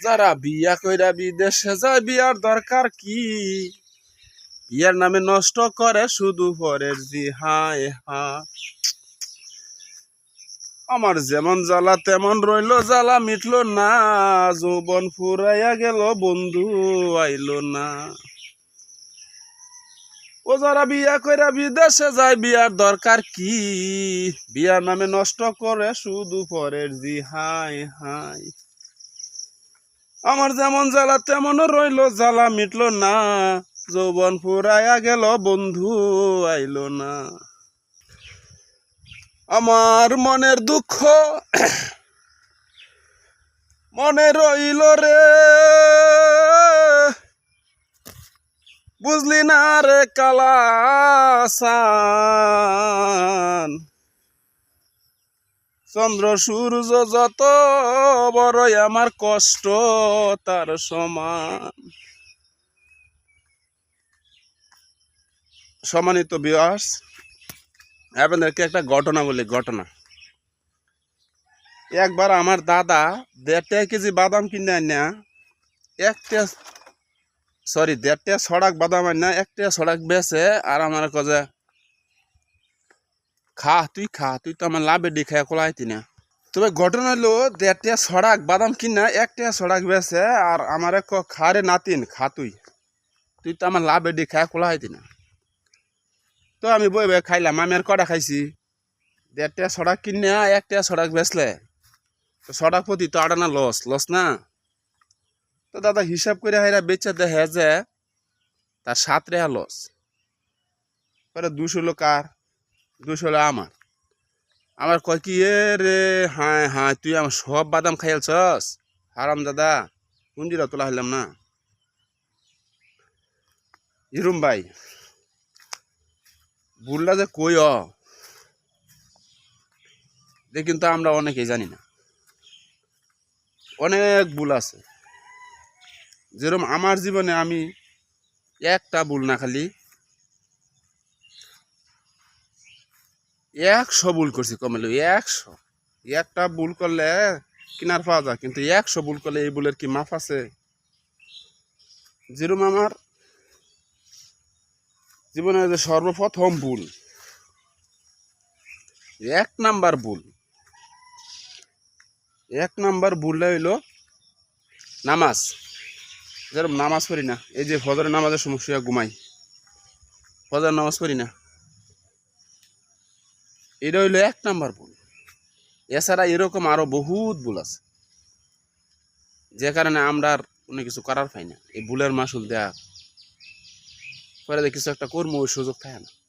যারা বিয়া কইরা বিদেশে যায়, বিয়ার দরকার কি? বিয়ার নামে নষ্ট করে শুধু পরের জি, হায় হা আমার যেমন জ্বালা, তেমন রইল, জ্বালা মিটলো না। যৌবন ফুরাইয়া গেল, বন্ধু আইলো না। ও বিয়া কইরা বিদেশে যায়, বিয়ার দরকার কি? বিয়ার নামে নষ্ট করে শুধু পরের জি, হাই হাই। আমার যেমন জ্বালা, তেমন রইল, জ্বালা মিটলো না। যৌবন ফুরাইয়া গেল, বন্ধু আইলো না। আমার মনের দুঃখ মনে রইল রে। বুঝলি না রে কালাসান চন্দ্র সূর্য যত বড়ই আমার কষ্ট, তার সমান। সম্মানিত বিয়াস আপনাদেরকে একটা ঘটনা বলি, ঘটনা। একবার আমার দাদা দেড়টা কেজি বাদাম কিনে আনা একটা সরি, দেড়টা সড়াক বাদাম আনা একটা সড়াক বেছে আর আমার কজে, খা, তুই খা, তুই তো আমার লাভে ডি খায় কোলাইতি না। তবে ঘটনা হলো, দেড়টা সড়াক বাদাম কিনা, একটা সড়াক বেছে আর আমার এক খারে নাতিন, খা তুই। তুই তো আমার লাভে ডি খায় কোলাইতি না। তো আমি বই বই খাইলাম আমি আর কটা খাইছি? দেড়টা সড়াক কিনে, একটা সড়াক বেচলে তো সড়াক প্রতি তো আড়ানা লস লস না? তো দাদা হিসাব করে হাইরা বেচে দেখে যে তার সাত রেহা লস। পরে দুশো লোক কার? দুশো হলো আমার। আমার কয় কি, এ রে হ্যাঁ হ্যাঁ তুই আমার সব বাদাম খাইলছস হারাম দাদা কুঞ্জিরা তোলা হইলাম না। ইরুম ভাই বুলটা যে কই অ? যে কিন্তু আমরা অনেকেই জানি না। অনেক ভুল আছে। যেরকম আমার জীবনে আমি একটা ভুল না খালি একশো ভুল করছি কমেলো, একশো। একটা ভুল করলে কিনার পাওয়া যায়, কিন্তু একশো ভুল করলে এই ভুলের কি মাফ আছে? যেরকম আমার জীবনের যে সর্বপ্রথম ভুল, এক নাম্বার ভুল, এক নাম্বার ভুলটা হইল নামাজ। যেরকম নামাজ পড়ি না, এই যে ফজরের নামাজের সমস্যা ঘুমাই। ফজর নামাজ পড়ি না। এটা হইল এক নাম্বার ভুল। এছাড়া এরকম আরও বহুত ভুল আছে। যে কারণে আমরা আর কোনো কিছু করার পাই না। এই ভুলের মাসুল দেয়া। পরে কিছু একটা কর্ম ওই সুযোগ থাকে না।